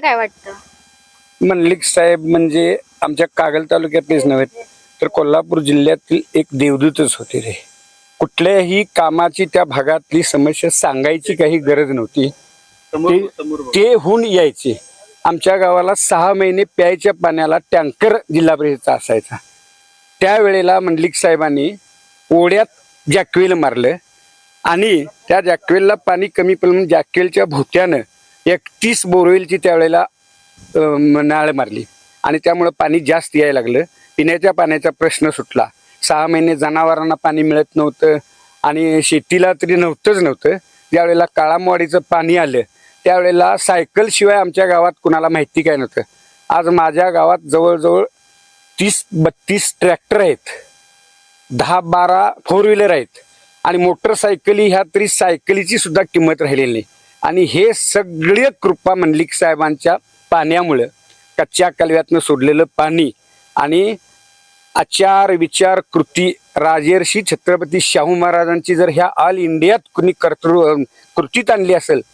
काय वाटतं? मनलिक साहेब म्हणजे आमच्या कागल तालुक्यातलेच नव्हे तर कोल्हापूर जिल्ह्यातील एक देवदूतच होते रे कुठल्याही कामाची त्या भागातली समस्या सांगायची काही गरज नव्हती. ते- ते होऊन यायचे. आमच्या गावाला सहा महिने प्यायच्या पाण्याला टँकर जिल्हा परिषदचा असायचा. त्यावेळेला मंडलिक साहेबांनी ओढ्यात जॅकवेल मारलं आणि त्या जॅकवेलला पाणी कमी पडलं म्हणून जॅकवेलच्या भोवत्यानं एकतीस बोरवेलची त्यावेळेला नाळ मारली. आणि त्यामुळं पाणी जास्त यायला लागलं. पिण्याच्या पाण्याचा प्रश्न सुटला. सहा महिने जनावरांना पाणी मिळत नव्हतं आणि शेतीला तरी नव्हतंच नव्हतं. ज्यावेळेला काळामवाडीचं पाणी आलं त्यावेळेला सायकलशिवाय आमच्या गावात कुणाला माहिती काय नव्हतं. आज माझ्या गावात जवळजवळ तीस बत्तीस ट्रॅक्टर आहेत. दहा बारा फोर व्हीलर आहेत. आणि मोटरसायकली ह्या तरी सायकलीची सुद्धा किंमत राहिलेली नाही. आणि हे सगळे कृपा मंडलिक साहेबांच्या पाण्यामुळं कच्च्या कलव्यातनं सोडलेलं पाणी आणि आचार विचार कृती राजर्षी छत्रपती शाहू महाराजांची जर ह्या ऑल इंडियात कुणी कर्तृ कृतीत आणली असेल तर